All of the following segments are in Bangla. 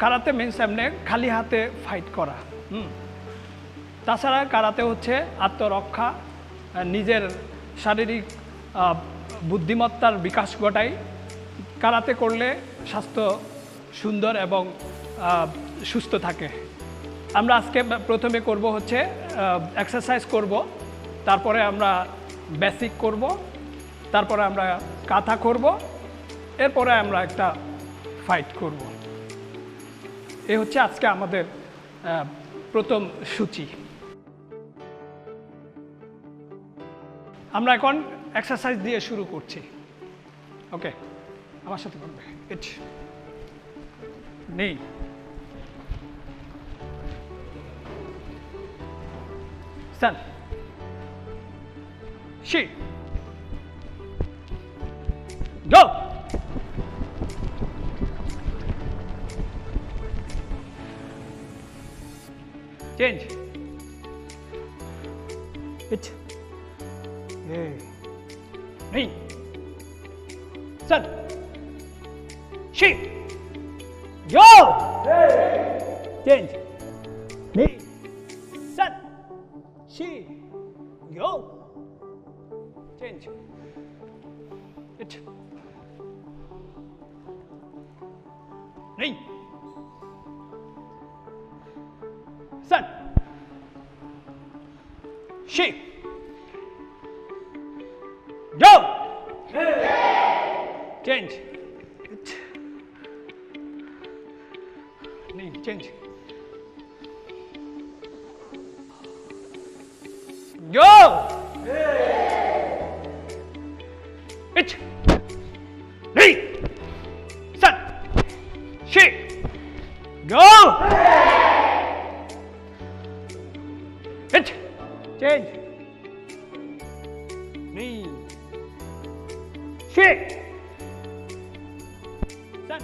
কারাতে মিনস এমনি খালি হাতে ফাইট করা, হুম। তাছাড়া কারাতে হচ্ছে আত্মরক্ষা নিজের শারীরিক বুদ্ধিমত্তার বিকাশ ঘটায় কারাতে করলে স্বাস্থ্য সুন্দর এবং সুস্থ থাকে। আমরা আজকে প্রথমে করব হচ্ছে এক্সারসাইজ করব, তারপরে আমরা বেসিক করব, তারপরে আমরা কাঁথা করব, এরপরে আমরা একটা ফাইট করব। এ হচ্ছে আজকে আমাদের প্রথম সূচি আমরা এখন এক্সারসাইজ দিয়ে শুরু করছি ওকে আমার সাথে করবে নেই Stand. She. Go. change it 诶诶站起 yo 诶诶站起你站起 yo 站起 h 起，有，进去，你进去，有，一起，你，三，七，有。Hey! 进，逆去站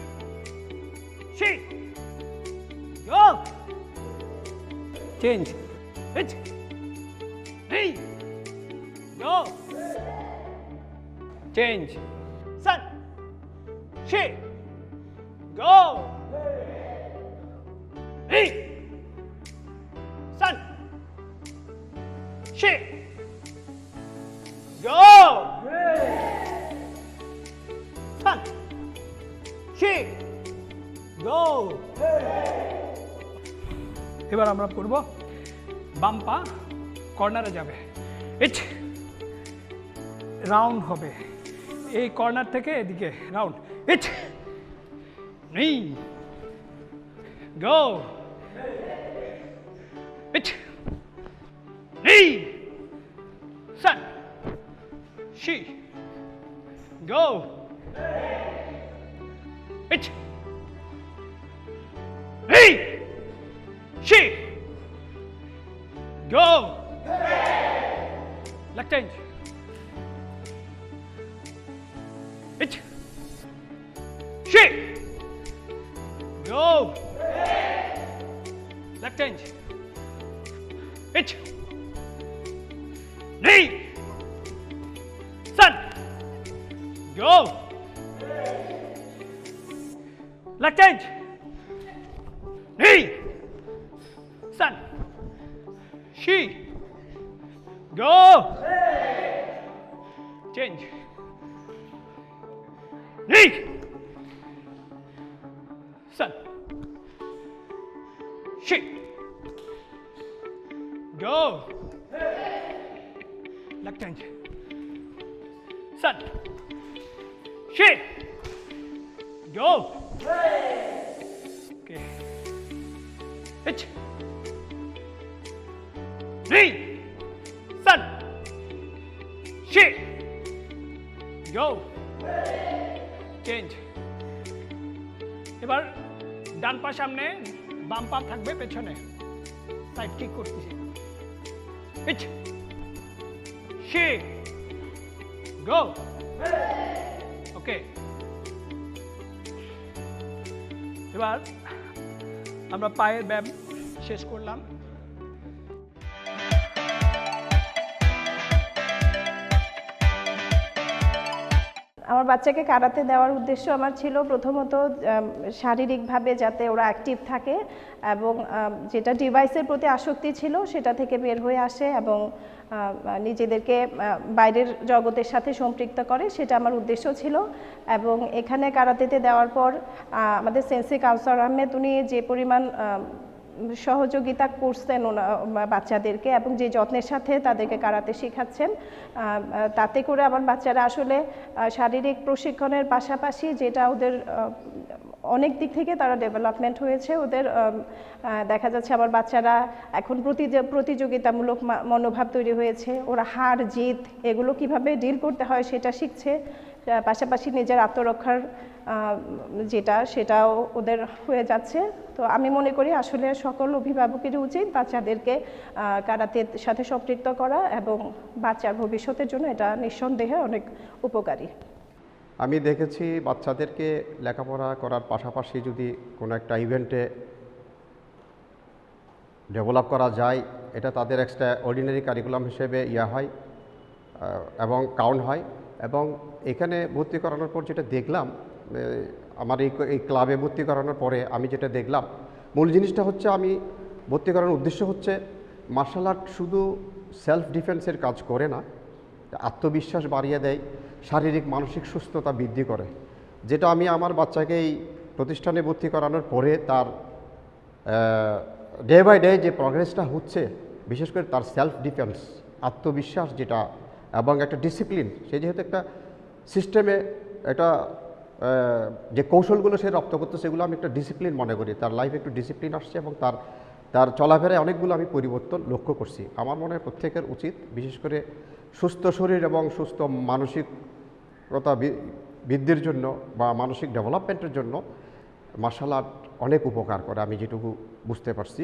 去进去进去进去 এবার আমরা করব বাম পা, কর্নারে যাবে। ইট, রাউন্ড হবে। এই কর্নার থেকে এদিকে, রাউন্ড। ইট, নেই। গো। ইট, নেই। সান শি গো। ইট Left change. It. Knee. Sun. Go. Left change. Knee. Sun. She. Go. Change এবার ডান পা সামনে, বাম পা থাকবে পেছনে সাইড কিক করতেছি ইচ শি গো ওকে এবার আমরা পায়ের ব্যায়াম শেষ করলাম আমার বাচ্চাকে কারাতে দেওয়ার উদ্দেশ্য আমার ছিল প্রথমত শারীরিকভাবে যাতে ওরা অ্যাক্টিভ থাকে এবং যেটা ডিভাইসের প্রতি আসক্তি ছিল সেটা থেকে বের হয়ে আসে এবং নিজেদেরকে বাইরের জগতের সাথে সম্পৃক্ত করে সেটা আমার উদ্দেশ্য ছিল এবং এখানে কারাতেতে দেওয়ার পর আমাদের সেন্সি কাউসার আহমেদ, উনি যে পরিমাণ সহযোগিতা করছেন ওনা বাচ্চাদেরকে এবং যে যত্নের সাথে তাদেরকে কারাতে শেখাচ্ছেন তাতে করে আমার বাচ্চারা আসলে শারীরিক প্রশিক্ষণের পাশাপাশি যেটা ওদের অনেক দিক থেকে তারা ডেভেলপমেন্ট হয়েছে, ওদের দেখা যাচ্ছে আমার বাচ্চারা এখন প্রতিযোগ- প্রতিযোগিতামূলক মনোভাব তৈরি হয়েছে, ওরা হার, জিত এগুলো কীভাবে ডিল করতে হয় সেটা শিখছে পাশাপাশি নিজের আত্মরক্ষার যেটা সেটাও ওদের হয়ে যাচ্ছে। তো আমি মনে করি আসলে সকল অভিভাবকেরই উচিত বাচ্চাদেরকে কারাতের সাথে সম্পৃক্ত করা এবং বাচ্চার ভবিষ্যতের জন্য এটা নিঃসন্দেহে অনেক উপকারী। আমি দেখেছি বাচ্চাদেরকে লেখাপড়া করার পাশাপাশি যদি কোনো একটা ইভেন্টে ডেভেলপ করা যায়, এটা তাদের এক্সট্রা অর্ডিনারি কারিকুলাম হিসেবে ইয়া হয় এবং কাউন্ট হয়। এবং এখানে ভর্তি করানোর পর যেটা দেখলাম আমার এই এই ক্লাবে ভর্তি করানোর পরে আমি যেটা দেখলাম মূল জিনিসটা হচ্ছে আমি ভর্তি করানোর উদ্দেশ্য হচ্ছে মার্শাল আর্ট শুধু সেলফ ডিফেন্সের কাজ করে না আত্মবিশ্বাস বাড়িয়ে দেয় শারীরিক মানসিক সুস্থতা বৃদ্ধি করে। যেটা আমি আমার বাচ্চাকে এই প্রতিষ্ঠানে ভর্তি করানোর পরে তার ডে বাই ডে যে প্রগ্রেসটা হচ্ছে বিশেষ করে তার সেলফ ডিফেন্স আত্মবিশ্বাস যেটা এবং একটা ডিসিপ্লিন সে যেহেতু একটা সিস্টেমে আহ, যে কৌশলগুলো সে রপ্ত করতো, সেগুলো আমি একটা ডিসিপ্লিন মনে করি। তার লাইফে একটু ডিসিপ্লিন আসছে এবং তার তার চলাফেরায় অনেকগুলো আমি পরিবর্তন লক্ষ্য করছি। আমার মনে হয় প্রত্যেকের উচিত, বিশেষ করে সুস্থ শরীর এবং সুস্থ মানসিকতা বৃদ্ধির জন্য বা মানসিক ডেভেলপমেন্টের জন্য মার্শাল আর্ট অনেক উপকার করে, আমি যেটুকু বুঝতে পারছি।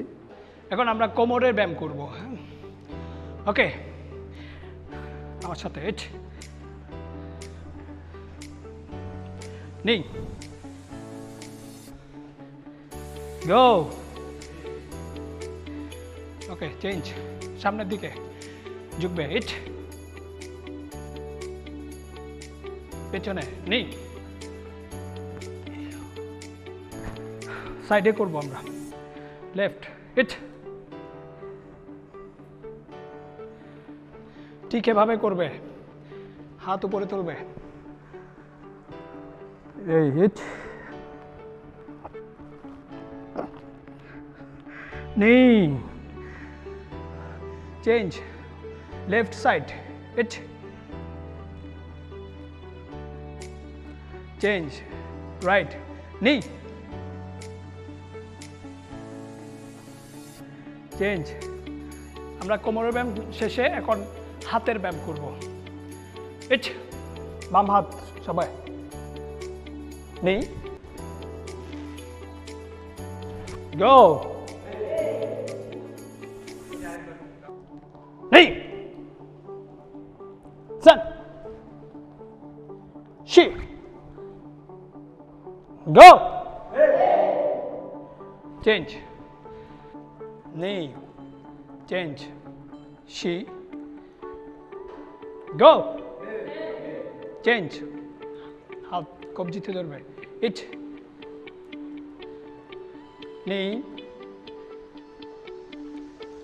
এখন আমরা কোমরের ব্যায়াম করব ওকে আমার সাথে নেই। গো ওকে চেঞ্জ সামনের দিকে। ঝুঁকবে। ইট পেছনে। নেই। সাইডে করব আমরা। লেফট ইট ঠিক এভাবে করবে। হাত উপরে তুলবে। এই হিট নেই। চেঞ্জ লেফট সাইড ইট চেঞ্জ রাইট নি চেঞ্জ আমরা কোমরের ব্যায়াম শেষে এখন হাতের ব্যায়াম করব। ইট বাম হাত, সবাই। knee. Go. Knee. Sun. She. Go. Change. Knee. Change. She. Go. Change. কবজিতে ধরবে। ইট। নেই।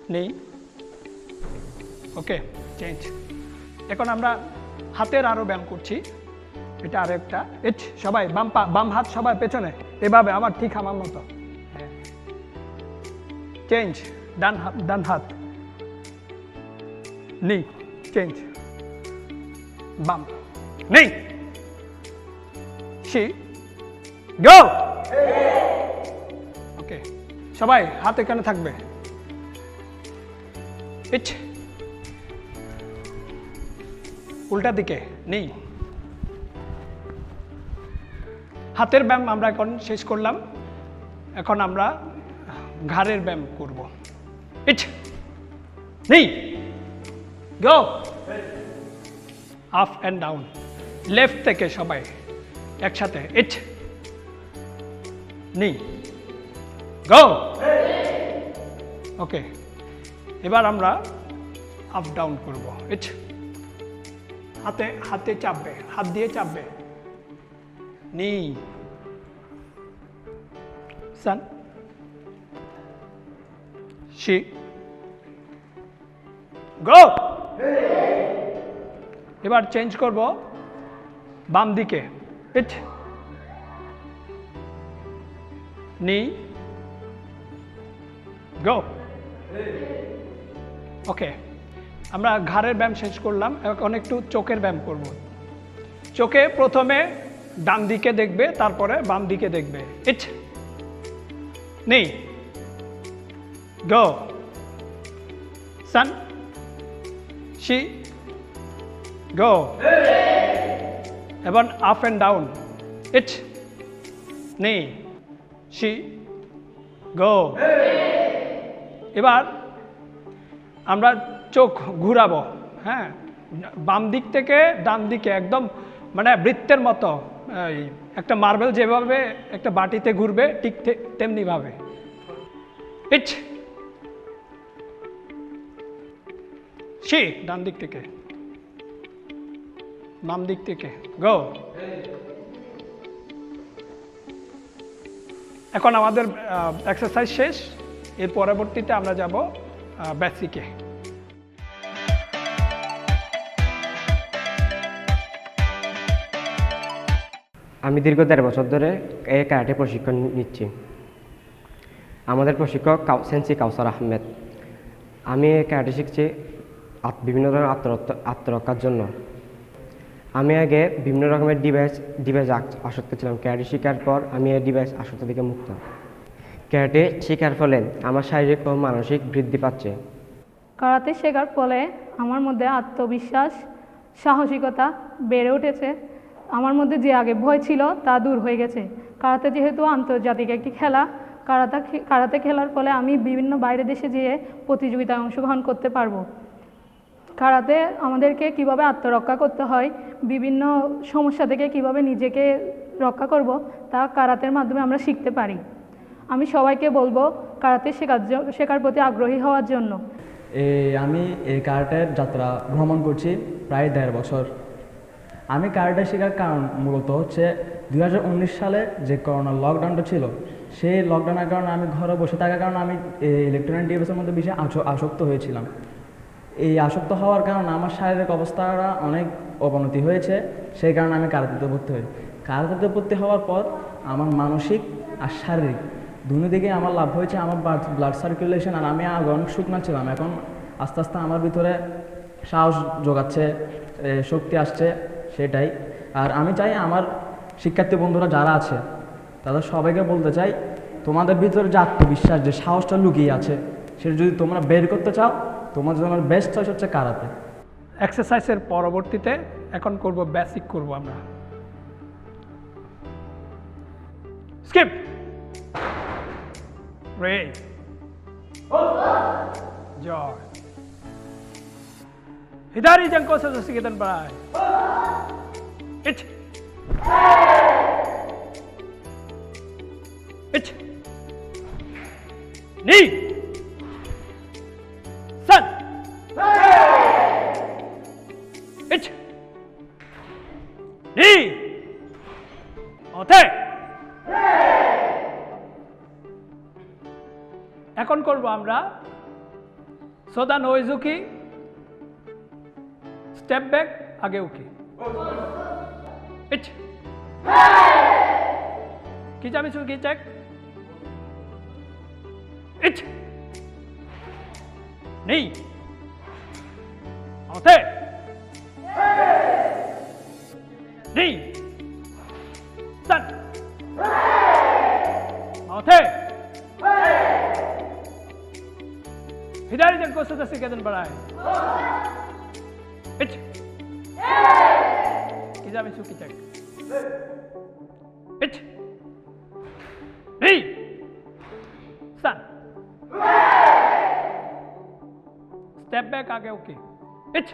নেই। ওকে চেঞ্জ এখন আমরা হাতের আরও ব্যায়াম করছি। এটা আরেকটা ইট, সবাই, বাম পা, বাম হাত সবাই পেছনে। এভাবে, আমার ঠিক আমার মতো। চেঞ্জ ডান হাত ডান হাত। নেই। চেঞ্জ বাম। নেই। গো ওকে সবাই হাত এখানে থাকবে? উল্টা দিকে, নেই। হাতের ব্যায়াম আমরা এখন শেষ করলাম। এখন আমরা ঘাড়ের ব্যায়াম করব। ইট নেই। Go up and down left থেকে সবাই। একসাথে, ইট। নেই গো। ওকে, এবার আমরা আপ ডাউন করব, ইট। হাতে হাতে চাপবে, হাত দিয়ে চাপবে। knee সান শি। গো। এবার চেঞ্জ করব বাম দিকে পিঠ নি গো ওকে আমরা ঘাড়ের ব্যায়াম শেষ করলাম, এখন একটু চোখের ব্যায়াম করব। চোখে প্রথমে ডান দিকে দেখবে, তারপরে বাম দিকে দেখবে। ইট নেই গো সান শি গো এবং আপ অ্যান্ড ডাউন ইট নেই শি গো এবার আমরা চোখ ঘুরাবো হ্যাঁ? বাম দিক থেকে ডান দিকে, একদম মানে বৃত্তের মতো একটা মার্বেল যেভাবে একটা বাটিতে ঘুরবে, ঠিক তেমনিভাবে ইচ সি ডান দিক থেকে। বাম দিক থেকে। গো এখন আমাদের এক্সারসাইজ শেষ। এর পরবর্তীতে আমরা যাব বেসিকে আমি দীর্ঘ দেড় বছর ধরে এই ক্যারাটে প্রশিক্ষণ নিচ্ছি। আমাদের প্রশিক্ষক সেন্সি কাউসার আহমেদ। আমি এই ক্যারাটে শিখছি বিভিন্ন ধরনের আত্মরক্ষা আত্মরক্ষার জন্য। আমি আগে বিভিন্ন রকমের ডিভাইস ডিভাইস আসক্ত ছিলাম। ক্যারাটে শেখার পর আমি এই ডিভাইস আসক্ত থেকে মুক্ত। ক্যারেটে শেখার ফলে আমার শারীরিক ও মানসিক বৃদ্ধি পাচ্ছে। কারাতে শেখার ফলে আমার মধ্যে আত্মবিশ্বাস, সাহসিকতা বেড়ে উঠেছে। আমার মধ্যে যে আগে ভয় ছিল তা দূর হয়ে গেছে। কারাতে যেহেতু আন্তর্জাতিক একটি খেলা, কারাতে কারাতে খেলার ফলে আমি বিভিন্ন বাইরে দেশে যেয়ে প্রতিযোগিতায় অংশগ্রহণ করতে পারব। কারাতে আমাদেরকে কীভাবে আত্মরক্ষা করতে হয়, বিভিন্ন সমস্যা থেকে কীভাবে নিজেকে রক্ষা করব, তা কারাতের মাধ্যমে আমরা শিখতে পারি। আমি সবাইকে বলব কারাতে শেখার শেখার প্রতি আগ্রহী হওয়ার জন্য। আমি এই কারাটের যাত্রা ভ্রমণ করছি প্রায় দেড় বছর। আমি কারাটে শেখার কারণ মূলত হচ্ছে দু হাজার উনিশ সালে যে করোনা লকডাউনটা ছিল, সেই লকডাউনের কারণে আমি ঘরে বসে থাকার কারণে আমি ইলেকট্রনিক ডিভাইসের মধ্যে বেশি আসক্ত হয়েছিলাম। এই আসক্ত হওয়ার কারণে আমার শারীরিক অবস্থাটা অনেক অবনতি হয়েছে। সেই কারণে আমি কারাতেতে ভর্তি হই। কারাতেতে ভর্তি হওয়ার পর আমার মানসিক আর শারীরিক দুনো দিকে আমার লাভ হয়েছে আমার ব্লাড সার্কুলেশন আর আমি আগে অনেক শুকনা ছিলাম। এখন আস্তে আস্তে আমার ভিতরে সাহস যোগাচ্ছে শক্তি আসছে, সেটাই। আর আমি চাই আমার শিক্ষার্থী বন্ধুরা যারা আছে, তাদের সবাইকে বলতে চাই, তোমাদের ভিতরে যে আত্মবিশ্বাস, যে সাহসটা লুকিয়ে আছে, সেটা যদি তোমরা বের করতে চাও তোমার জন্য বেস্ট চয়েস হচ্ছে কারাতে এক্সারসাইজের পরবর্তীতে এখন করব বেসিক করব আমরা স্কিপ রে জয় sa sigitan bahay. Ich. Ich. Ni. San. করব আমরা? সোদা নইজুকি স্টেপ ব্যাক আগে উকি কি যাবি কি চেক নেই। ওতে নেই हिदारी जन को सदस्य के दिन बढ़ाए इच। किजा में सुकी चेक। इच। री। सन। स्टेप बैक आगे ओके इच।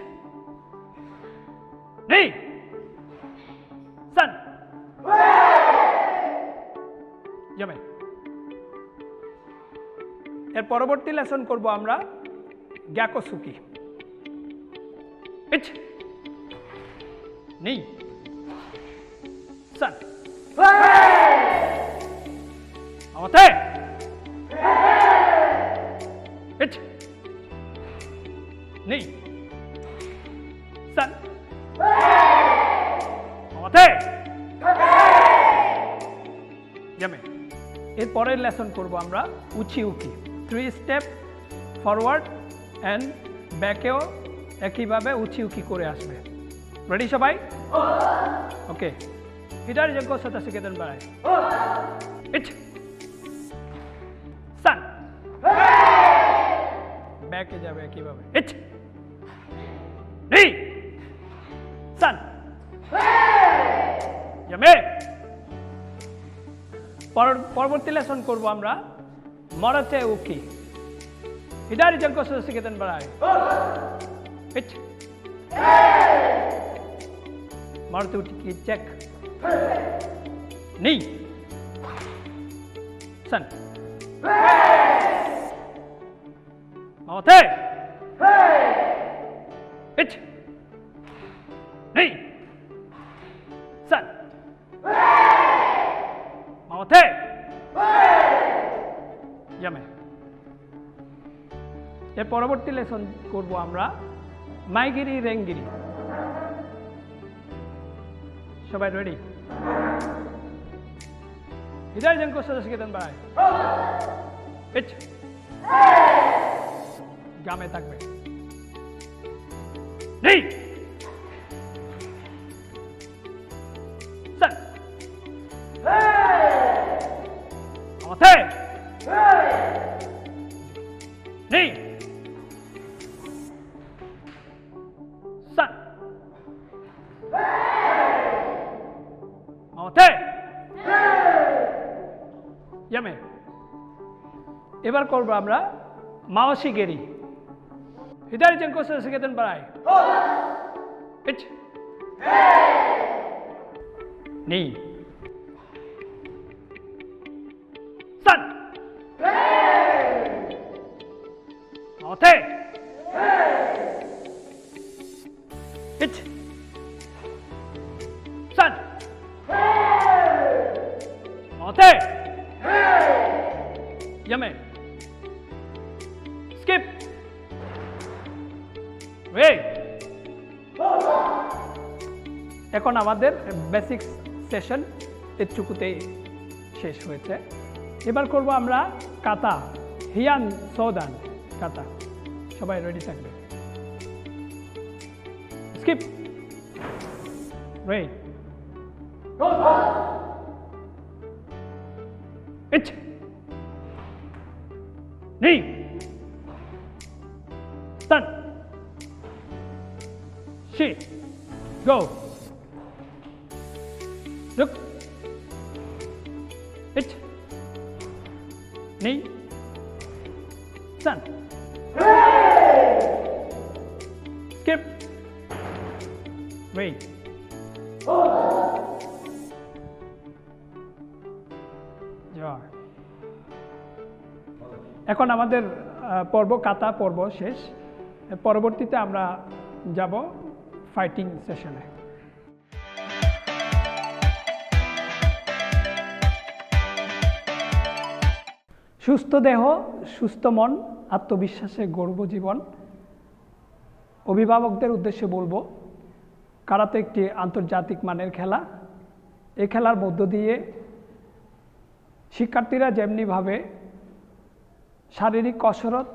পরবর্তী লেসন করব আমরা গ্যাকোসুকি। ইচ নেই। আমাতে। নেই। সান আমাতে। এরপরের লেসন করব আমরা উচি উকি। থ্রি স্টেপ ফরওয়ার্ড অ্যান্ড ব্যাকেও একইভাবে উচি উকি করে আসবে। রেডি সবাই? ওকে হিটার যোগ্য সাথে শিখে দেন বাড়ায় সান ব্যাকে যাবে একইভাবে। ইট সান পর- পরবর্তী লেসন করব আমরা। মরাতে উকি হিডারি জঙ্ক শিখেতেন বাড়ায় ইট মরাতে উঠি চেক নেই সান মতে ইট পরবর্তী লেসন করব আমরা। মাইগিরি রেঙ্গিরি। সবাই রেডি হৃদয় জঙ্ক শিখেতেন কেতন ভাই গ্রামে থাকবে। নেই করব আমরা? মাওসি গেরি হৃদয় জঙ্ক শিখেতেন বাড়ায়। নেই। সান মাওতে। এখন আমাদের বেসিক সেশন এটুকুতেই শেষ হয়েছে। এবার করব আমরা কাতা, হিয়ান সৌদান কাতা। সবাই রেডি থাকবে? স্কিপ রেড. She. Go. Look. It. Knee. Stand. Skip. Wait. এখন আমাদের পর্ব, কাতা পর্ব শেষ পরবর্তীতে আমরা যাব ফাইটিং সেশনে সুস্থ দেহ, সুস্থ মন, আত্মবিশ্বাসে গর্ব জীবন। অভিভাবকদের উদ্দেশ্যে বলব, কারাতে একটি আন্তর্জাতিক মানের খেলা। এই খেলার মধ্য দিয়ে শিক্ষার্থীরা যেমনিভাবে শারীরিক কসরত,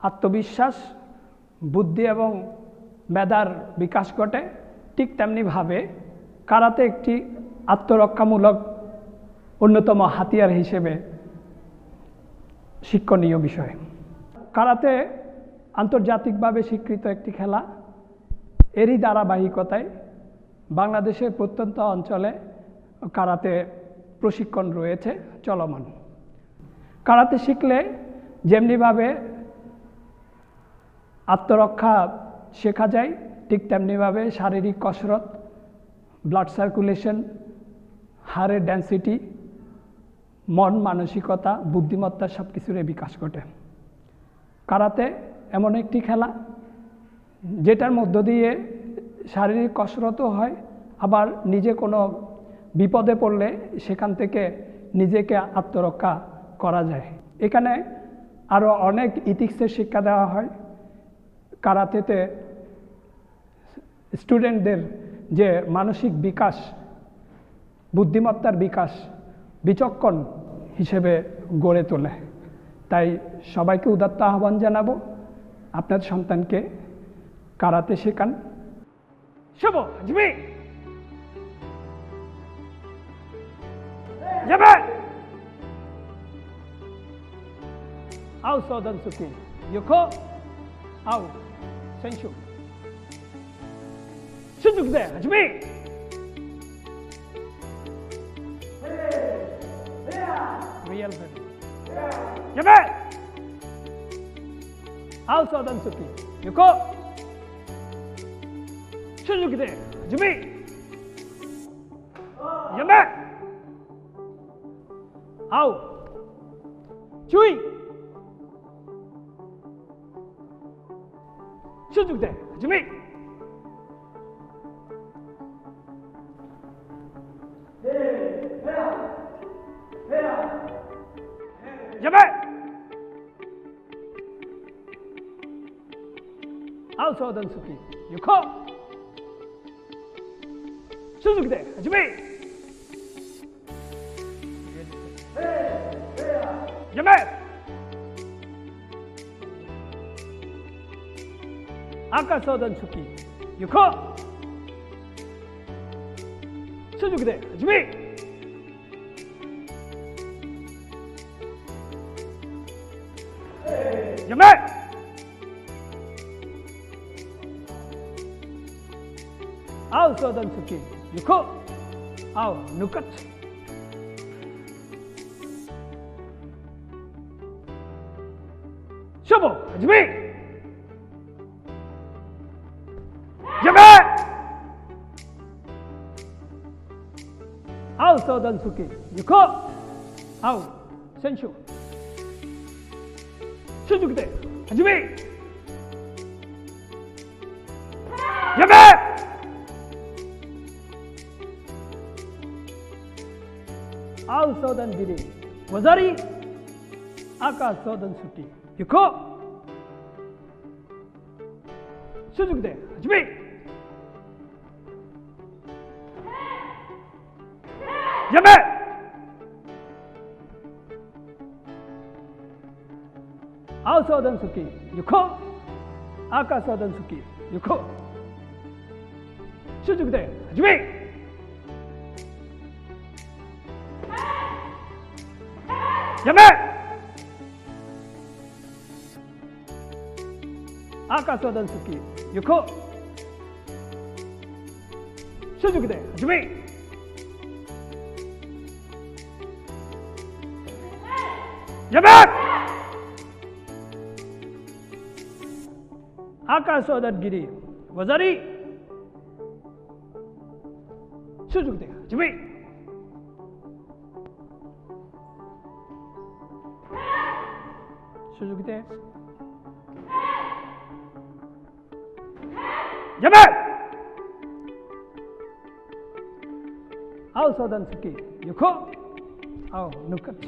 আত্মবিশ্বাস, বুদ্ধি এবং মেধার বিকাশ ঘটে, ঠিক তেমনিভাবে কারাতে একটি আত্মরক্ষামূলক অন্যতম হাতিয়ার হিসেবে শিক্ষণীয় বিষয়। কারাতে আন্তর্জাতিকভাবে স্বীকৃত একটি খেলা এরই ধারাবাহিকতায় বাংলাদেশের প্রত্যন্ত অঞ্চলে কারাতে প্রশিক্ষণ রয়েছে চলমান। কারাতে শিখলে যেমনিভাবে আত্মরক্ষা শেখা যায়, ঠিক তেমনিভাবে শারীরিক কসরত ব্লাড সার্কুলেশন হাড়ের ডেন্সিটি মন মানসিকতা, বুদ্ধিমত্তা সব কিছুরই বিকাশ ঘটে। কারাতে এমন একটি খেলা, যেটার মধ্য দিয়ে শারীরিক কসরতও হয়, আবার নিজে কোনো বিপদে পড়লে সেখান থেকে নিজেকে আত্মরক্ষা করা যায়। এখানে আরও অনেক ইথিক্সের শিক্ষা দেওয়া হয়। কারাতেতে স্টুডেন্টদের যে মানসিক বিকাশ, বুদ্ধিমত্তার বিকাশ বিচক্ষণ হিসেবে গড়ে তোলে। তাই সবাইকে উদাত্ত আহ্বান জানাব আপনার সন্তানকে কারাতে শেখান। শুভ জিমি যাবে! আও সদন আও সেনশু সুযোগ দে হাজমি! real heaven. Jabez! House of Adam Suki. Yuko! Shunjukite! Jumi! Jabez! How? Chui! Shunjukite! Jumi! 제발! 아웃서던 스키 유커! 수수기대 준비 준비 아까 써던 스키 유커! 수수기대 준비 চুই সুযোগ দে হাজমি যাবে আও সদন সুকি ইয়োকো সুযোগ দে হাজমি যাবে আকা সদন সুকি ইয়োকো সুযোগ দে হাজমি যাবে আও সদন সুকি ইয়োকো আও নুকাট শুভ হাজমি যাবে আও সদন সুকি ইয়োকো আও সেনশু সুযোগ দে হাজমি যাবে আও সদন গিরি ওজারি আকা সদন সুকি ইয়োকো সুযোগ দে হাজমি যাবে আও সদন সুকি ইয়োকো আকা সদন সুকি ইয়োকো সুযোগ দে হাজমি যাবে আকা সদন সুকি ইয়োকো সুযোগ দে হাজমি যাবে আকাশ গিরি ওজারি সুযোগ দে হাজমি সুযোগ দে যাবে আও সদন সুকি ইয়োকো আও নুকাট